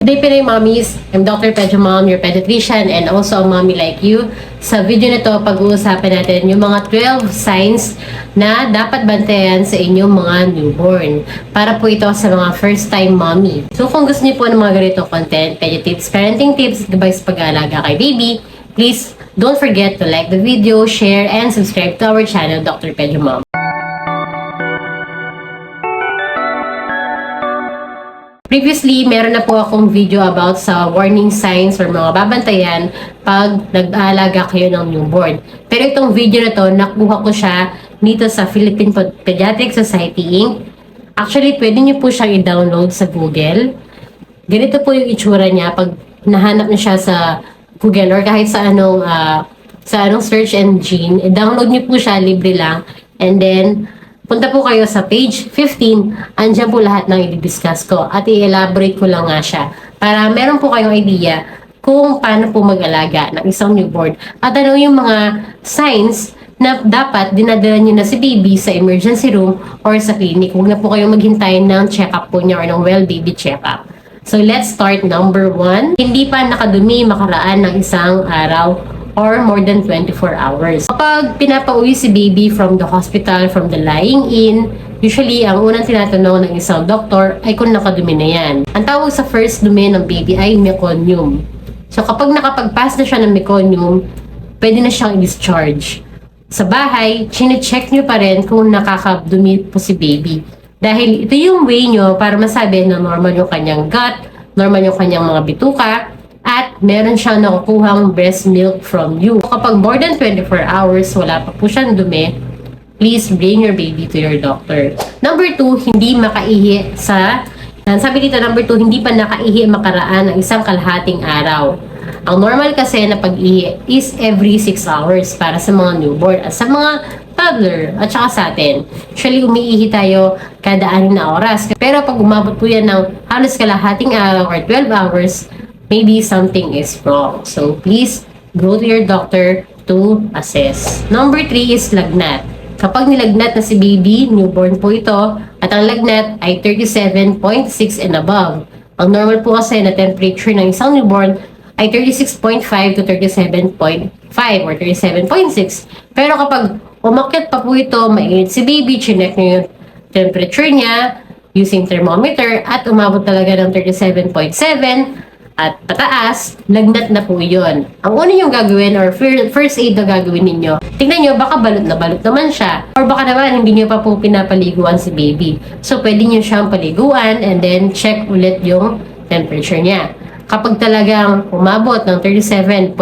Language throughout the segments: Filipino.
Good day Pinoy Mommies! I'm Dr. Pedro Mom, your pediatrician and also a mommy like you. Sa video na to, pag-uusapan natin yung mga 12 signs na dapat bantayan sa inyong mga newborn. Para po ito sa mga first time mommy. So kung gusto niyo po ng mga ganito content, pedio tips, parenting tips, advice pag-aalaga kay baby, please don't forget to like the video, share, and subscribe to our channel, Dr. Pedro Mom. Previously, meron na po akong video about sa warning signs or mga babantayan pag nag-aalaga kayo ng newborn. Pero itong video na to, nakuha ko siya dito sa Philippine Pediatric Society Inc. Actually, pwede niyo po siyang i-download sa Google. Ganito po yung itsura niya pag nahanap niyo siya sa Google or kahit sa anong ah, sa anong search engine. I-download niyo po siya, libre lang. And then, Punta po kayo sa page 15, andyan po lahat ng i-discuss ko at i-elaborate ko lang nga siya para meron po kayong idea kung paano po mag-alaga ng isang newborn at ano yung mga signs na dapat dinadala nyo na si baby sa emergency room or sa clinic. Huwag na po kayong maghintay ng check-up po niya or ng well baby check-up. So let's start number one. Hindi pa nakadumi makaraan ng isang araw or more than 24 hours. Kapag pinapauwi si baby from the hospital, from the lying in, usually ang unang tinatanong ng isang doktor ay kung nakadumi na yan. Ang tawag sa first dumi ng baby ay meconium. So kapag nakapag-pass na siya ng meconium, pwede na siyang i-discharge. Sa bahay, chine-check nyo pa rin kung nakakadumi po si baby. Dahil ito yung way nyo para masabi na normal yung kanyang gut, normal yung kanyang mga bituka, meron siyang nakukuhang breast milk from you. Kapag more than 24 hours, wala pa po siyang dumi, please bring your baby to your doctor. Number two, hindi makaihi sa sabi dito, number two, hindi pa nakaihi makaraan ng isang kalahating araw. Ang normal kasi na pag-ihi is every 6 hours para sa mga newborn at sa mga toddler at saka sa atin. Usually, umiihi tayo kada anim na oras. Pero pag umabot po yan ng halos kalahating araw or 12 hours, maybe something is wrong. So, please go to your doctor to assess. Number three is lagnat. Kapag nilagnat na si baby, newborn po ito, at ang lagnat ay 37.6 and above. Ang normal po kasi na temperature ng isang newborn ay 36.5 to 37.5 or 37.6. Pero kapag umakyat pa po ito, mainit si baby, chinek nyo yung temperature niya using thermometer at umabot talaga ng 37.7 at pataas, lagnat na po yun. Ang una yung gagawin or fir- first aid na gagawin ninyo, tingnan nyo, baka balot na balot naman siya. Or baka naman, hindi nyo pa po pinapaliguan si baby. So, pwede nyo siyang paliguan and then check ulit yung temperature niya. Kapag talagang umabot ng 37.7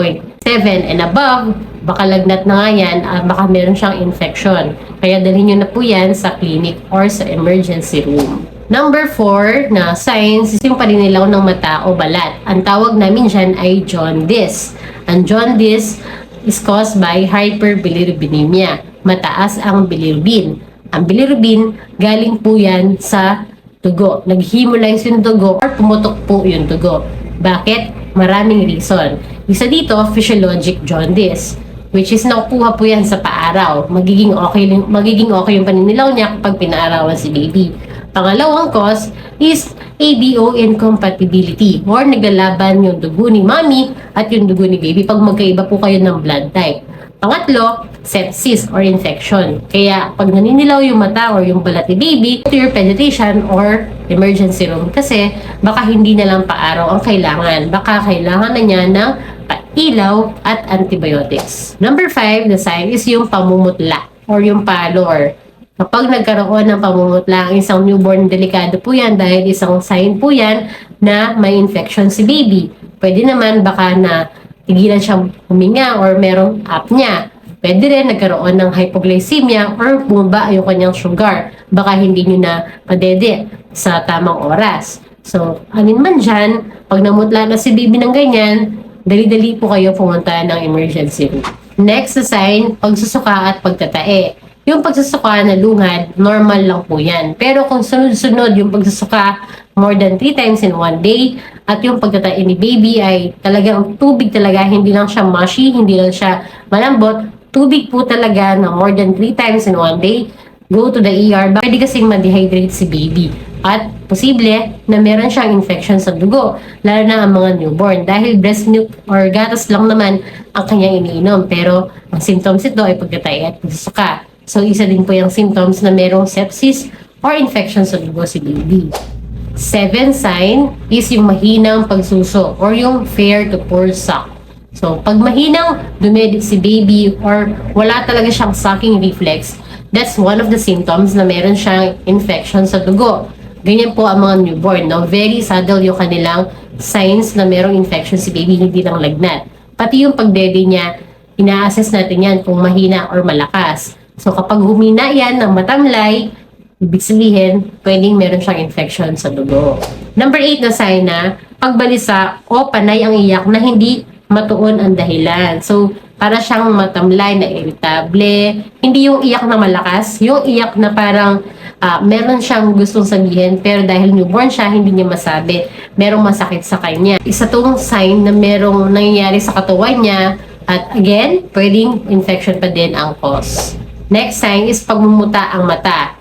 and above, baka lagnat na nga yan, at baka meron siyang infection. Kaya dalhin nyo na po yan sa clinic or sa emergency room. Number 4 na signs is yung paninilaw ng mata o balat. Ang tawag namin dyan ay jaundice. Ang jaundice is caused by hyperbilirubinemia. Mataas ang bilirubin. Ang bilirubin, galing po yan sa tugo. Naghemolize yung tugo or pumutok po yung tugo. Bakit? Maraming reason. Isa dito, physiologic jaundice which is nakukuha po yan sa paaraw. Magiging okay, magiging okay yung paninilaw niya kapag pinaarawan si baby. Pangalawang cause is ABO incompatibility or naglalaban yung dugo ni mommy at yung dugo ni baby pag magkaiba po kayo ng blood type. Pangatlo, sepsis or infection. Kaya pag naninilaw yung mata or yung balat ni baby, to your pediatrician or emergency room kasi baka hindi na lang paaraw ang kailangan. Baka kailangan na niya ng ilaw at antibiotics. Number 5, the sign is yung pamumutla or yung pallor. Kapag nagkaroon ng pamumutla ang isang newborn, delikado po yan dahil isang sign po yan na may infection si baby. Pwede naman baka na tigilan siyang huminga or merong apnea. Pwede rin nagkaroon ng hypoglycemia or bumaba yung kanyang sugar. Baka hindi nyo na padede sa tamang oras. So, alin man dyan, pag namutla na si baby ng ganyan, dali-dali po kayo pumunta ng emergency room. Next na sign, pagsusuka at pagtatae. Yung pagsusuka na lungad, normal lang po yan. Pero kung sunod-sunod yung pagsusuka more than 3 times in one day, at yung pagtatae ni baby ay talagang tubig talaga, hindi lang siya mushy, hindi lang siya malambot, tubig po talaga na more than 3 times in one day, go to the ER. Pwede kasing ma-dehydrate si baby. At posible na meron siyang infection sa dugo, lalo na ang mga newborn. Dahil breast milk or gatas lang naman ang kanyang iniinom. Pero ang symptoms ito ay pagkatay at pagsusuka. So isa din po yung symptoms na merong sepsis or infection sa dugo si baby. Seven sign is yung mahinang pagsuso or yung fair to poor suck. So, pag mahinang dumedi si baby or wala talaga siyang sucking reflex, that's one of the symptoms na meron siyang infection sa dugo. Ganyan po ang mga newborn, no? Very subtle yung kanilang signs na merong infection si baby, hindi lang lagnat. Pati yung pagdede niya, ina-assess natin yan kung mahina or malakas. So, kapag humina yan ng matamlay, Ibig sabihin, pwedeng meron siyang infection sa dugo. Number 8 na sign na pagbalisa o panay ang iyak na hindi matuon ang dahilan. So, para siyang matamlay na irritable. Hindi yung iyak na malakas, yung iyak na parang ah, meron siyang gustong sabihin pero dahil newborn siya, hindi niya masabi. Merong masakit sa kanya. Isa tong sign na merong nangyayari sa katawan niya at again, pwedeng infection pa din ang cause. Next sign is pagmumuta ang mata.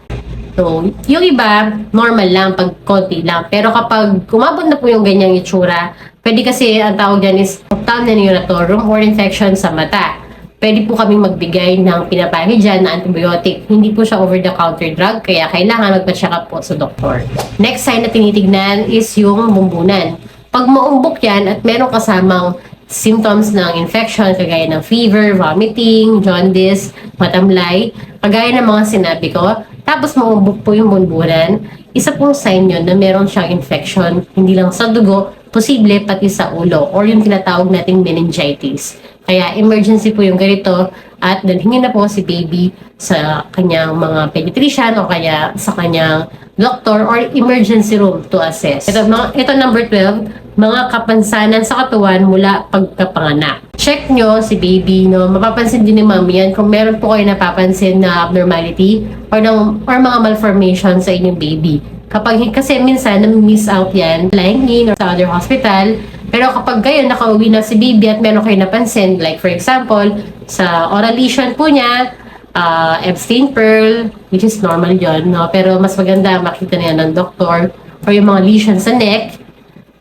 So, yung iba, normal lang, pag konti lang. Pero kapag kumabot na po yung ganyang itsura, pwede kasi ang tawag dyan is ophthalmic neuratorum or infection sa mata. Pwede po kaming magbigay ng pinapahid dyan na antibiotic. Hindi po siya over-the-counter drug, kaya kailangan magpa-check up po sa doktor. Next sign na tinitignan is yung bumbunan. Pag maumbok yan at meron kasamang symptoms ng infection kagaya ng fever, vomiting, jaundice, matamlay, kagaya ng mga sinabi ko, tapos maumbok po yung bunbunan, isa pong sign yun na meron siyang infection, hindi lang sa dugo, posible pati sa ulo or yung tinatawag nating meningitis. Kaya emergency po yung ganito at dalhin na po si baby sa kanyang mga pediatrician o kaya sa kanyang doctor or emergency room to assess. Ito, mga, ito number 12, mga kapansanan sa katawan mula pagkapanganak. Check nyo si baby, no? Mapapansin din ni mami yan kung meron po kayo napapansin na abnormality or, ng, or mga malformation sa inyong baby. Kapag, kasi minsan, na-miss out yan, lying in or sa other hospital. Pero kapag kayo nakauwi na si baby at meron kayo napansin, like for example, sa oral lesion po niya, uh, Epstein Pearl, which is normal yon no? Pero mas maganda makita na yan ng doktor or yung mga lesion sa neck,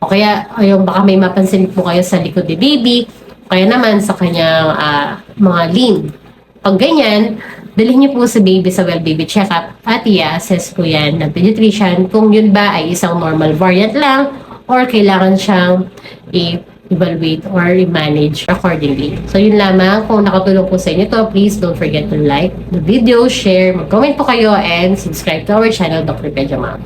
o kaya yung baka may mapansin po kayo sa likod ni baby, o kaya naman sa kanyang ah, mga limb. Pag ganyan, dalhin niyo po si baby sa well baby checkup at i-assess po yan ng pediatrician kung yun ba ay isang normal variant lang or kailangan siyang i-evaluate or i-manage accordingly. So yun lamang. Kung nakatulong po sa inyo to, please don't forget to like the video, share, mag-comment po kayo, and subscribe to our channel, Dr. Pejamam.